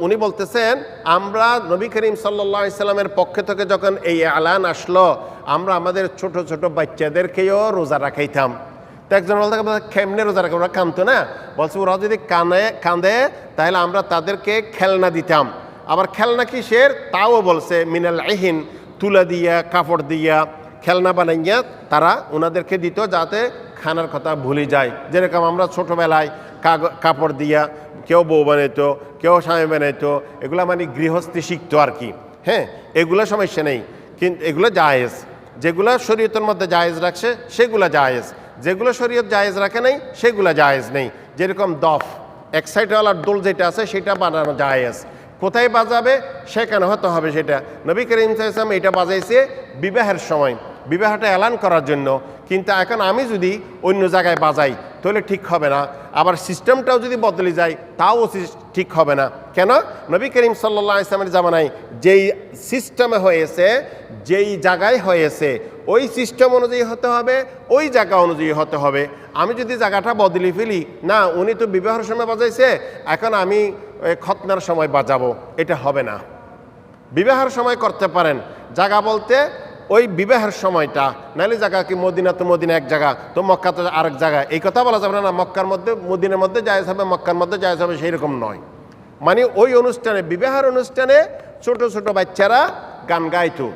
উনি বলতেছেন, আমরা নবী করিম সাল্লা পক্ষে থেকে যখন এই আলান আসলো, আমরা আমাদের ছোট ছোট বাচ্চাদেরকেও রোজা রাখাইতাম। তো একজন বলতে কেমনে রোজা রাখে ওরা কানতো না? বলছে, ওরা যদি কানে, কাঁদে, তাহলে আমরা তাদেরকে খেলনা দিতাম। আবার খেলনা কিসের? তাও বলছে, মিনাল আহিন তুলা দিয়া, কাপড় দিয়া। খেলনা বানাইয়া তারা ওনাদেরকে দিত যাতে খানার কথা ভুলে যায়। যেরকম আমরা ছোটোবেলায় কাপড় দিয়া কেউ বউ বানাইতো, কেউ স্বামী বানাইতো, এগুলো মানে গৃহস্থী শিখতো আর কি। হ্যাঁ এগুলো সমস্যা নেই। কিন্তু এগুলো জায়েজ। যেগুলো শরীয়তের মধ্যে জায়েজ রাখছে, সেগুলো জায়েজ। যেগুলো শরীয়ত জায়েজ রাখে নাই, সেগুলো জায়েজ নেই। যেরকম দফ, এক সাইডওয়ালার দোল যেটা আছে, সেটা বানানো জায়েজ। কোথায় বাজাবে, সেখানে হতে হবে সেটা। নবী করিম সাহসাম এটা বাজাইছে বিবাহের সময়। বিবাহটা এলান করার জন্য। কিন্তু এখন আমি যদি অন্য জায়গায় বাজাই, তাহলে ঠিক হবে না। আবার সিস্টেমটাও যদি বদলে যায়, তাও ঠিক হবে না। কেন? নবী করিম সাল্লা ইসলামের জামানায় যেই সিস্টেমে হয়েছে, যেই জায়গায় হয়েছে, ওই সিস্টেম অনুযায়ী হতে হবে, ওই জায়গা অনুযায়ী হতে হবে। আমি যদি জায়গাটা বদলে ফেলি, না, উনি তো বিবাহের সময় বাজাইছে, এখন আমি খতনার সময় বাজাবো। এটা হবে না। বিবাহের সময় করতে পারেন। জায়গা বলতে ওই বিবাহের সময়টা নাহলে জায়গা কি মদিনা তো মদিনা এক জায়গা, তো মক্কা তো আরেক জায়গা। এই কথা বলা যাবে না, মক্কার মধ্যে, মদিনার মধ্যে জায়জ হবে, মক্কার মধ্যে জায়জ হবে, সেই রকম নয়। মানে ওই অনুষ্ঠানে, বিবাহের অনুষ্ঠানে ছোট ছোট বাচ্চারা গান গাইতো।